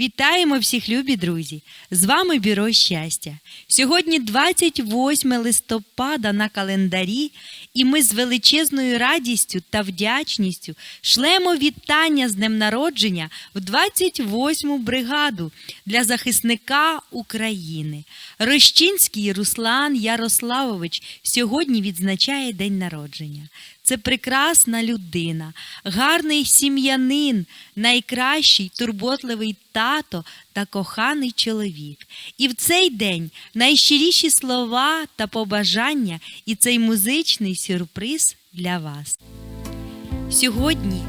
Вітаємо всіх, любі друзі! З вами Бюро щастя. Сьогодні 28 листопада на календарі, і ми з величезною радістю та вдячністю шлемо вітання з днем народження в 28-му бригаду для захисника України. Рощинський Руслан Ярославович сьогодні відзначає день народження. Це прекрасна людина, гарний сім'янин, найкращий турботливий тато та коханий чоловік. І в цей день найщиріші слова та побажання і цей музичний сюрприз для вас. Сьогодні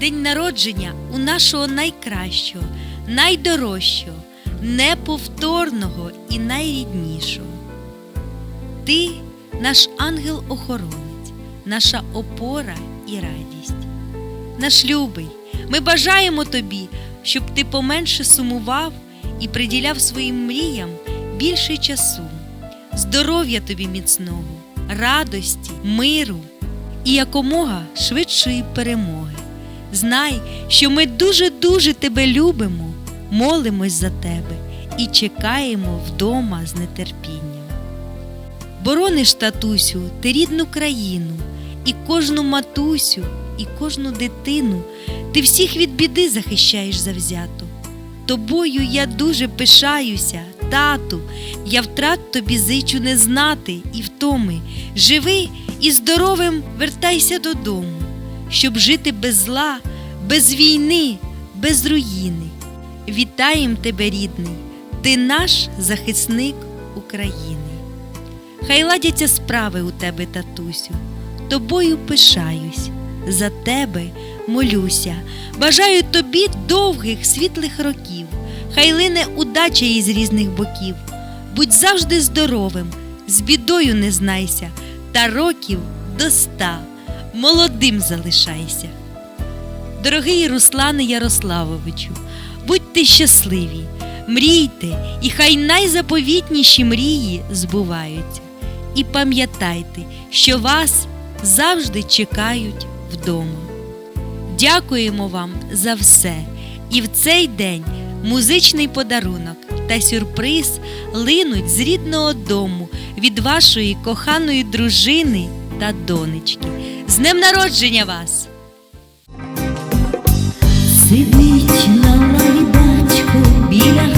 день народження у нашого найкращого, найдорожчого, неповторного і найріднішого. Ти наш ангел-охоронець, наша опора і радість. Наш любий, ми бажаємо тобі, щоб ти поменше сумував і приділяв своїм мріям більше часу, здоров'я тобі міцного, радості, миру і якомога швидшої перемоги. Знай, що ми дуже-дуже тебе любимо, молимось за тебе і чекаємо вдома з нетерпінням. Борониш, татусю, ти рідну країну, і кожну матусю, і кожну дитину, ти всіх від біди захищаєш завзято. Тобою я дуже пишаюся, тату, я втрат тобі зичу не знати і втоми. Живи і здоровим вертайся додому, щоб жити без зла, без війни, без руїни. Вітаєм тебе, рідний, ти наш захисник України. Хай ладяться справи у тебе, татусю, тобою пишаюсь, за тебе молюся, бажаю тобі довгих світлих років, хай лине удача із різних боків. Будь завжди здоровим, з бідою не знайся, та років до ста молодим залишайся. Дорогий Руслане Ярославовичу, будьте щасливі, мрійте, і хай найзаповітніші мрії збуваються. І пам'ятайте, що вас завжди чекають вдома. Дякуємо вам за все. І в цей день музичний подарунок та сюрприз линуть з рідного дому від вашої коханої дружини та донечки. З днем народження вас! Сидить на майданчику біля